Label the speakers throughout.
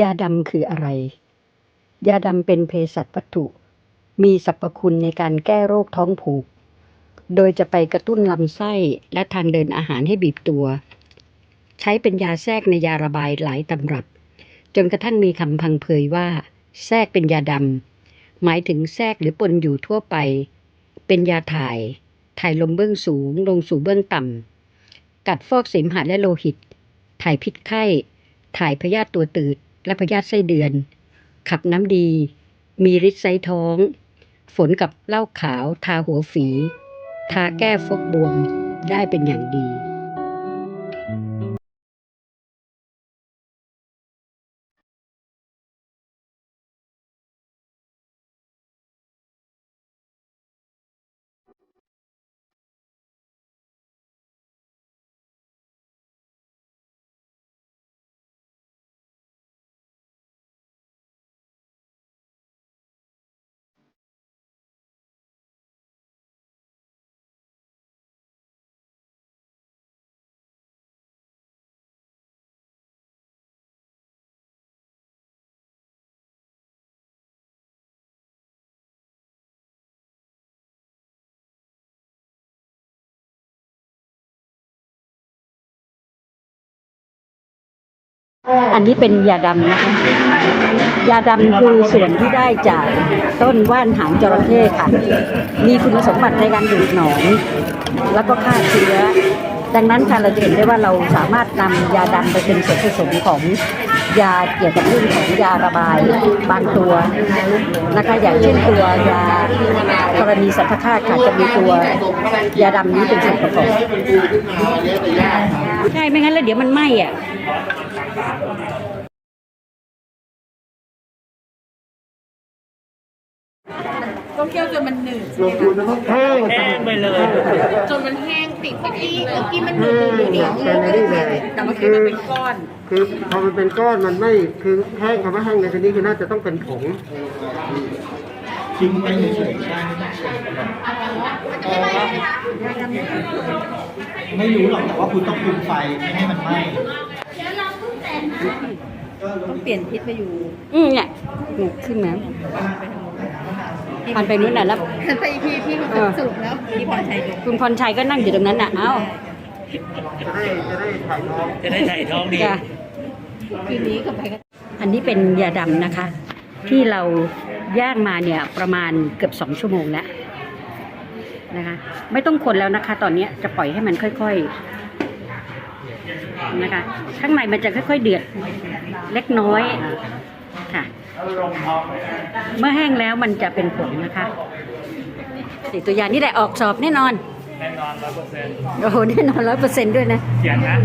Speaker 1: ยาดำคืออะไร ยาดำเป็นเภสัชวัตถุ มีสรรพคุณในการแก้โรคท้องผูก โดยจะไปกระตุ้นลำไส้และทางเดินอาหารให้บีบตัว ใช้เป็นยาแทรกในยาระบายหลายตำรับ จนกระทั่งมีคำพังเพยว่า แทรกเป็นยาดำหมายถึงแทรกหรือปนอยู่ทั่วไป เป็นยาถ่าย ถ่ายลมเบื้องสูง ลงสู่เบื้องต่ำกัดฟอกเสมหะและโลหิต ถ่ายพิษไข้ ถ่ายพยาธิตัวตืด และพยาธิไส้เดือน ขับน้ำดี มีฤทธิ์ไซท้อง ฝนกับเหล้าขาวทาหัวฝี ทาแก้ฟกบวมได้เป็นอย่างดี อันนี้เป็นยาดำนะคะ ยาดำคือส่วนที่ได้จากต้นว่านหางจระเข้ค่ะ มีคุณสมบัติในการดูดหนองแล้วก็ฆ่าเชื้อ ดังนั้นค่ะเราจะเห็นได้ว่าเราสามารถนำยาดำไปเป็นส่วนผสมของยาเกี่ยวกับเรื่องของยาระบายบางตัวนะคะอย่างเช่นตัวยากรณีสัตว์ฆ่าค่ะจะมีตัวยาดำนี้เป็นส่วนประกอบใช่ไม่งั้นแล้วเดี๋ยวมันไหม้อะ
Speaker 2: ต้องเคี่ยวจนมันหนืดใช่ไหมคะ
Speaker 3: แห้ง
Speaker 4: แห้งไปเลย
Speaker 2: จนมันแห้งติดกับที่เมื่อกี้มันหนืดหนืดเหนียวเหนียวเลยแต่เมื่อกี้มันเป็นก้อน
Speaker 3: คือพอมันเป็นก้อนมันไม่คือแห้งคำว่าแห้งในที่นี้คือน่าจะต้องเป็นผง
Speaker 4: ทิ้งไปเฉยๆใช่ไม่รู้หรอกแต่ว่าคุณต้องคุมไฟไม่ให้มันไหม้
Speaker 2: ต้องเปลี่ยนทิศไปอยู่
Speaker 1: อืมเนี่ยเนี่ยขึ้นมาพันไปนู้นน่ะแล้ว
Speaker 2: ไปอีกทีพี่เขาสรุปแล้วพี่พรชัยดู
Speaker 1: คุณพรชัยก็นั่งอยู่ตรงนั้นน่ะเอ้า
Speaker 3: จะได้จะได้ถ่ายท้อง
Speaker 4: จะได้ถ่ายท้องดี
Speaker 1: จ้ะ
Speaker 2: คืนนี้ก็ไปกัน
Speaker 1: อันนี้เป็นยาดำนะคะ ที่เราย่างมาเนี่ยประมาณเกือบสองชั่วโมงแล้วนะคะ ไม่ต้องคนแล้วนะคะ ตอนเนี้ยจะปล่อยให้มันค่อยๆนะคะ ข้างในมันจะค่อย ๆ เดือด เล็กน้อยค่ะ เมื่อแห้งแล้วมันจะเป็นผงนะคะสีตัวยานี่แหละออกสอบแน่นอน
Speaker 4: แน่นอนร้อยเปอร์เซ็นต์
Speaker 1: โอ้โหแน่นอนร้อยเปอร์เซ็นต์ด้วยนะ
Speaker 4: เขียนนะ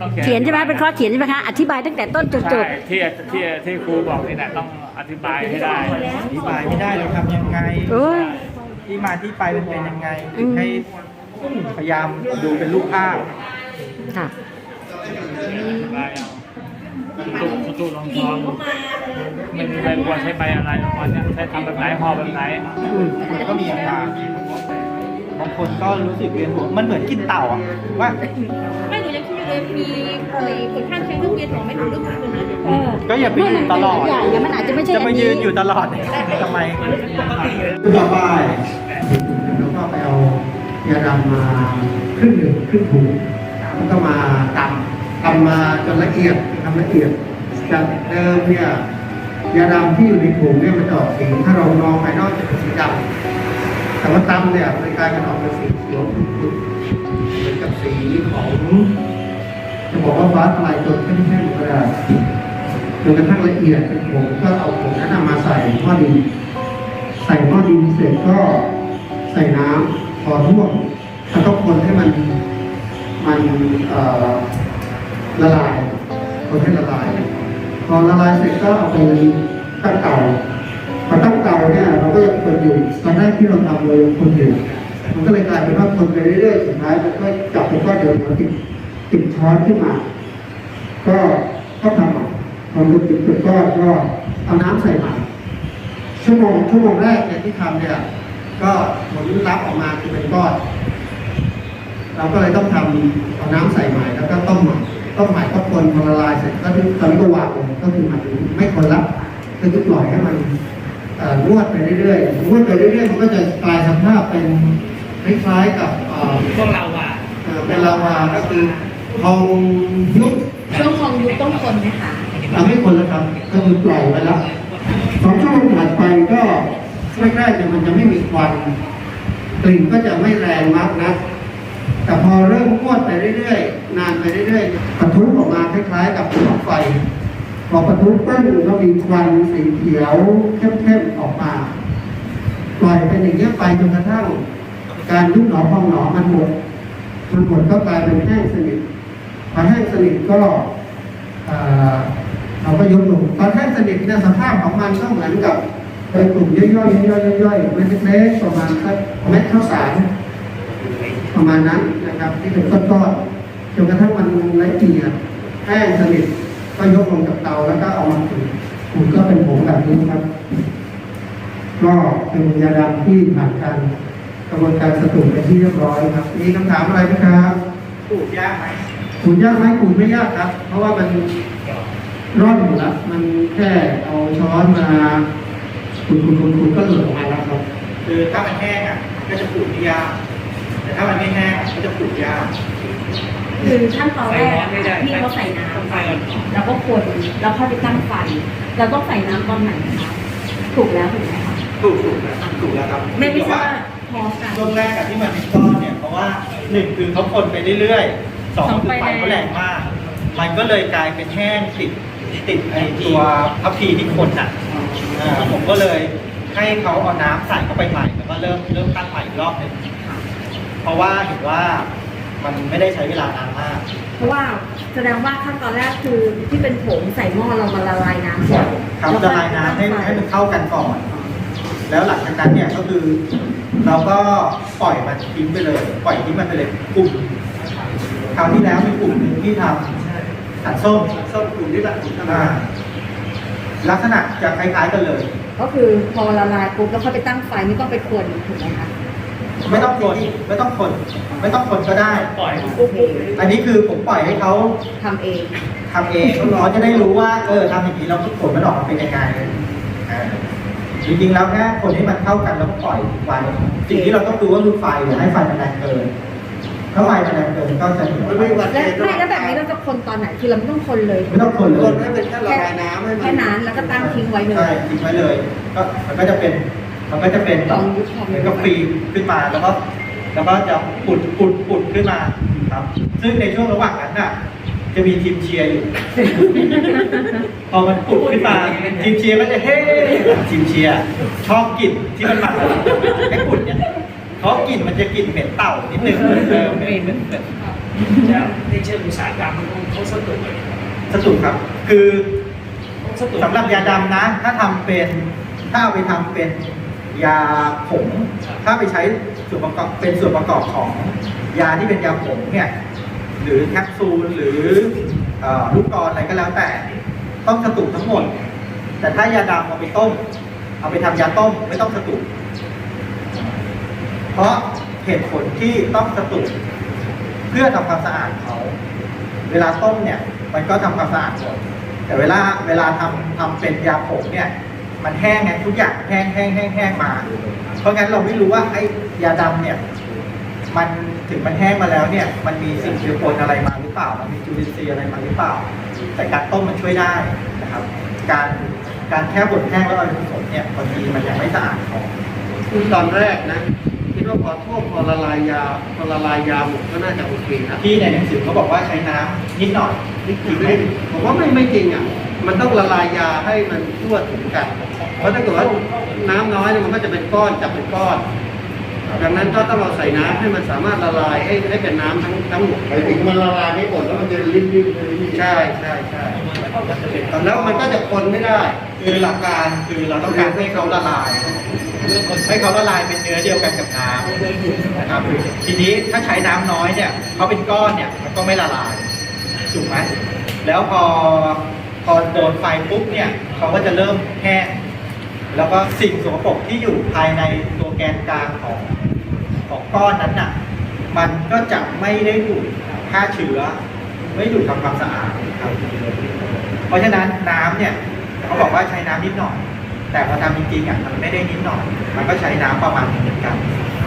Speaker 4: ต้อง
Speaker 1: เขียนใช่ไหมเป็นข้อเขียนใช่ไหมคะอธิบายตั้งแต่ต้นจนจ
Speaker 4: ใช่
Speaker 1: บ
Speaker 4: ที่ที่ที่ครูบอกนี่แหละต้องอธิบายให้ได้
Speaker 5: อธิบายไม่ได้เลยทำยังไง
Speaker 1: โอ้ย
Speaker 5: ที่มาที่ไปมันเป็นยังไง
Speaker 1: อืม
Speaker 5: ให้พยายามดูเป็นรูปภาพ
Speaker 1: ค่ะ
Speaker 4: ได้เอา ตู้ตู้รองทองไม่มีใบบัวใช้ใบอะไรวันนี้ใช้ทำแบบไหนห่อแบบไหน
Speaker 1: อืม
Speaker 5: มันก็มีอาการบางคนก็รู้สึกเวียนหัวมันเหมือนกินเต่าอะว่า
Speaker 2: ไม่หนูยังคิดอยู่เลยมีเคยผลข้างเคียงเรื่องเวียนหัวไม่ถึงเรื่องอื่นนะ
Speaker 1: เออ
Speaker 5: ก็อย่าไปยืนตลอด
Speaker 1: ไม่มันเป็นหลายอย่างเนี่ยมันอาจจะไม่ใช่
Speaker 5: จะ
Speaker 1: อั
Speaker 5: มาน
Speaker 1: นี้
Speaker 5: ยืนอยู่ตลอดทำไม
Speaker 3: ต่อไปแล้วก็ไปเอายาดำมาครึ่งหนึ่งครึ่งถุงแล้วก็มาตำ ตำมาจนละเอียดทำละเอียดจากเดิมเนี่ยยาดำที่อยู่ในถุงเนี่ยมันจะออกสีถ้าเรามองภายนอกจะเป็นสีดำแต่ว่าตำเนี่ยมันกลายเป็นออกเป็นสีเขียวๆเหมือนกับสีของจะบอกว่าฟ้าทลายโจนเข้มๆก็ได้จนกระทั่งละเอียดเป็นผงก็เอาผงนั้นนะมาใส่หม้อดิน ใส่หม้อดินเสร็จก็ใส่น้ำพอท่วมแล้วก็คนให้มันมันเอ่อ ละลายคนให้ละลาย พอละลายเสร็จก็เอาไปตั้งเตาพอตั้งเตาเนี่ยเราก็ยังคนอยู่ตอนแรกที่เราทำเรายังคนอยู่มันก็เลยกลายเป็นว่าคนไปเรื่อยๆสุดท้ายมันก็จับเป็นก้อนเดียวมันติดติดช้อนขึ้นมา ก็ก็ทำใหม่พอมันติดเป็นก้อนก็เอาน้ำใส่ใหม่ชั่วโมงชั่วโมงแรกเนี่ยที่ทำเนี่ยก็ผลลัพธ์ออกมาคือเป็นก้อน เราก็เลยต้องทำเอาน้ำใส่ใหม่แล้วก็ต้มใหม่ ต้มหมายก็คนพอละลายเสร็จก็ตอนนี้ก็วางลงก็คือมันไม่คนละก็จะปล่อยให้มันเอ่อนวดไปเรื่อยๆนวดไปเรื่อยๆมันก็จะกลายสภาพเป็นคล้ายๆกับเอ่อ
Speaker 4: พวกเราอะ
Speaker 3: เอ่อเป็นลาวาก็คือทองยุบ
Speaker 2: ช่วงของยุคต้องคนไหมคะ
Speaker 3: ทำให้คนละครับก็คือปล่อยไปแล้วสองชั่วโมงผ่านไปก็แรกๆเนี่ยมันจะไม่มีควันกลิ่นก็จะไม่แรงมากนะ แต่พอเริ่มงวดไปเรื่อยๆ นานไปเรื่อยๆ ปะทุออกมาคล้ายๆ กับภูเขาไฟ พอปะทุปึ้งก็มีควันสีเขียวเข้มๆออกมา ปล่อยเป็นอย่างนี้ยไปจนกระทั่งการยุบหนอพองหนอมันหมด มันหมดก็กลายเป็นแห้งสนิท พอแห้งสนิทก็เอ่อเราก็ยุบลงตอนแห้งสนิทเนี่ยสภาพของมันก็เหมือนกับเป็นกลุ่มย่อยๆย่อยๆย่อยๆเม็ดเล็กๆประมาณสักเม็ดข้าวสาร ประมาณนั้นนะครับ ที่เป็นก้อนๆจนกระทั่งมันละเอียดแห้งสนิทก็ยกลงจากเตาแล้วก็เอามาขูดขูดก็เป็นผงแบบนี้ครับ ก็เป็นยาดำที่ผ่านการกระบวนการสตุนเป็นที่เรียบร้อยครับ มีคำถามอะไรไหมครับ
Speaker 5: ปลูกยากไหม
Speaker 3: ขูดยากไหมขูดไม่ยากครับ เพราะว่ามันร่อนอยู่แล้วมันแค่เอาช้อนมาขูดขูดขูดขูดก็หลุดออกมาแล้วครับ
Speaker 5: คือถ้ามันแห้งอะก็จะปลูกไม่ยาก แต่ถ้ามันไม่แห้งอะก็จะปลูกยาก
Speaker 2: คือขั้นตอนแรกอะค่ะที่เขาใส่น้ำไปแล้วก็คนแล้วค่อยไปตั้งไฟเราต้องใส่น้ำตอนไหนคะถูกแล้วถูกไหมคะ
Speaker 5: ปลูกปลูกนะปลูกแล้วครับ
Speaker 2: ไม่ไม่ทราบ
Speaker 5: แต่
Speaker 2: ว่าพอกัน
Speaker 5: ช่วงแรกอะที่มันเป็นก้อนเนี่ยเพราะว่าหนึ่งคือเขาคนไปเรื่อยๆสองคือไฟเขาแรงมาก มันก็เลยกลายเป็นแห้งติดติดไอตัวพับพีที่คนอะอ่าผมก็เลยให้เขาเอาน้ำใส่เข้าไปใหม่แล้วก็เริ่มเริ่มตั้งใหม่อีกรอบหนึ่ง เพราะว่าเห็นว่ามันไม่ได้ใช้เวลานานมาก
Speaker 2: เพราะว่าแสดงว่าขั้นตอนแรกคือที่เป็นผงใส่หม้อเรามาละลายน้ำก่อน
Speaker 5: ครับละลายน้ำให้ให้มันเข้ากันก่อน แล้วหลังจากนั้นเนี่ยก็คือ เราก็ปล่อยมันทิ้งไปเลย ปล่อยทิ้งมันไปเลยกลุ่มคราวที่แล้วมีกลุ่มหนึ่งที่ทำสันส้มส้มกลุ่มที่แบบอ่าลักษณะจะคล้ายๆกันเลย
Speaker 2: ก็คือพอละลายปุ๊บแล้วค่อยไปตั้งไฟไม่ต้องไปคนถูกไหมคะ
Speaker 5: ไม่ต้องคนไม่ต้องคนไม่ต้องคนก็ได้
Speaker 4: ปล่อย
Speaker 2: โอเค
Speaker 5: อันนี้คือผมปล่อยให้เขา
Speaker 2: ทำเอง
Speaker 5: ทำเองเขาจะได้รู้ว่าเออทำอย่างนี้แล้วผลมันออกมาเป็นยังไงอ่าจริงๆแล้วแค่คนให้มันเข้ากันแล้วก็ปล่อยไฟสิ่งที่เราต้องดูก็คือไฟอย่าให้ไฟมันแรงเกินถ้าไฟมันแรงเกินก็จะเหนียว
Speaker 3: ไม่ไม่หวัด
Speaker 2: และไม่แล้วแบบนี้เราจะคนตอนไหนคือเราไม่ต้องคนเลย
Speaker 5: ไม่ต้องคนเล
Speaker 3: คน
Speaker 5: ย
Speaker 3: ให้เป็นแค่ละลายน้ำให้มัน
Speaker 2: แค่นั้นแล้วก็ตั้งทิ้งไว้เลย
Speaker 5: ใช่ทิ้งไว้เลย ก็มันก็จะเป็น มันก็จะเป็นแบบเหมือนกับฟีมขึ้นมาแล้วก็แล้วก็จะปุดปุดปุดขึ้นมาครับ ซึ่งในช่วงระหว่างนั้นน่ะ จะมีทีมเชียร์อยู่ พอมันปุดขึ้นมาทีมเชียร์ก็จะเฮ้ทีมเชียร์ชอบกลิ่นที่มันมาไอ้ปุดเนี่ยเพราะกลิ่นมันจะกลิ่นเหม็นเต่านิดนึงเออเหม็นเหม็นเหม็น
Speaker 4: แล้วในเชิงอุตสาหกรรมมันเขาสตุกเลย
Speaker 5: สตุกครับ คือ
Speaker 4: ต้องสตุก
Speaker 5: สำหรับยาดำนะ ถ้าทำเป็นถ้าเอาไปทำเป็น ยาผงถ้าไปใช้ส่วนประกอบเป็นส่วนประกอบของยาที่เป็นยาผงเนี่ยหรือแคปซูลหรือลูกกรอนอะไรก็แล้วแต่ ต้องสตุกทั้งหมด แต่ถ้ายาดำเอาไปต้ม เอาไปทำยาต้มไม่ต้องสตุกเพราะเหตุผลที่ต้องสตุกเพื่อทำความสะอาดเขา เวลาต้มเนี่ยมันก็ทำความสะอาดหมดแต่เวลาเวลาทำทำเป็นยาผงเนี่ย มันแห้งไงทุกอย่างแห้งแห้งแห้งแห้งมา เพราะงั้นเราไม่รู้ว่าไอ้ยาดำเนี่ย มันถึงมันแห้งมาแล้วเนี่ย มันมีสิ่งเจือปนอะไรมาหรือเปล่า มันมีจุลินทรีย์อะไรมาหรือเปล่า แต่การต้มมันช่วยได้นะครับ การการแค่บดแห้งแล้วเอาไปผสมเนี่ยบางทีมันยังไม่สะอาดพอ
Speaker 3: คือตอนแรกนะคิดว่าพอท่วมพอละลายยาพอละลายยาหมดก็น่าจะโอเคนะ
Speaker 5: ที่ในหนังสือเขาบอกว่าใช้น้ำนิดหน่อย
Speaker 3: นี่คือไม่ผมว่าไม่ไม่จริงอะ มันต้องละลายยาให้มันทั่วถึงกัน เพราะถ้าเกิดว่าน้ำน้อยเนี่ยมันก็จะเป็นก้อนจับเป็นก้อน ดังนั้นก็ต้องเราใส่น้ำให้มันสามารถละลายให้ให้เป็นน้ำทั้งทั้งหมด
Speaker 6: ไปถึงมันละลายไม่หมดแล้วมันจะริบริบเลย
Speaker 3: ใช่ใช่ใช่
Speaker 5: มันจะเป็นตอน
Speaker 3: แล้วมันก็จะคนไม่ได้
Speaker 5: คือหลักการคือเราต้องการให้เขาละลายให้เขาละลายเป็นเนื้อเดียวกันกับน้ำนะครับทีนี้ถ้าใช้น้ำน้อยเนี่ยเขาเป็นก้อนเนี่ยมันก็ไม่ละลายถูกไหมแล้วพอ พอโดนไฟปุ๊บเนี่ยเขาก็จะเริ่มแห้งแล้วก็สิ่งสกปรกที่อยู่ภายในตัวแกนกลางของของก้อนนั้นน่ะ มันก็จะไม่ได้ดูดฆ่าเชื้อ ไม่ดูดทำความสะอาดครับเพราะฉะนั้นน้ำเนี่ยเขาบอกว่าใช้น้ำนิดหน่อย แต่พอทำจริงๆอะมันไม่ได้นิดหน่อย มันก็ใช้น้ำประมาณนึงเหมือนกัน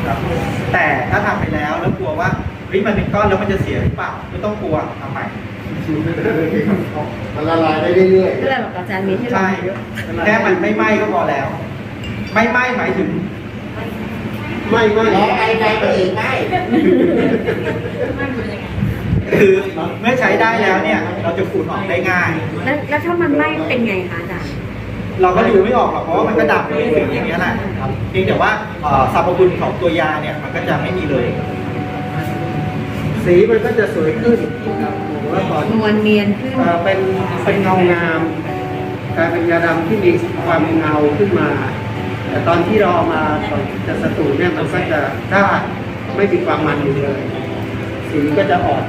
Speaker 5: ครับแต่ถ้าทำไปแล้วแล้วกลัวว่าเฮ้ยมันเป็นก้อนแล้วมันจะเสียหรือเปล่าไม่ต้องกลัวทำใหม่
Speaker 6: มันละลายได้เรื่อย
Speaker 2: ก็เลยบอกอาจารย์มีให้เรา
Speaker 5: ใช่แค่มันไม่ไหม้ก็พอแล้ว ไม่ไหม้หมายถึง
Speaker 6: ๆ ไม่ไม่แล้วไอ้ไฟไปอีกไม่
Speaker 5: คือเมื่อใช้ได้แล้วเนี่ย เราจะขูดออกได้ง่าย
Speaker 2: แล้วแล้วถ้ามันไหม้เป็นไงคะอาจารย์
Speaker 5: เราก็ดูไม่ออกหรอกเพราะว่ามันก็ดับเลยถึงอย่างนี้ยแหละครับเพียงแต่ว่าเอ่อสรรพคุณของตัวยาเนี่ยมันก็จะไม่มีเลย
Speaker 3: สีมันก็จะสวยขึ้นนะครับผมว่า ก่อน
Speaker 2: นวลเนียนขึ้น
Speaker 3: เอ่อเป็นเป็นเงางามกลายเป็นยาดำที่มีความเงาขึ้นมา แต่ตอนที่เราเอามาก่อนจะสตูเนี่ยมันก็จะด้านไม่มีความมันอยู่เลย สีก็จะออก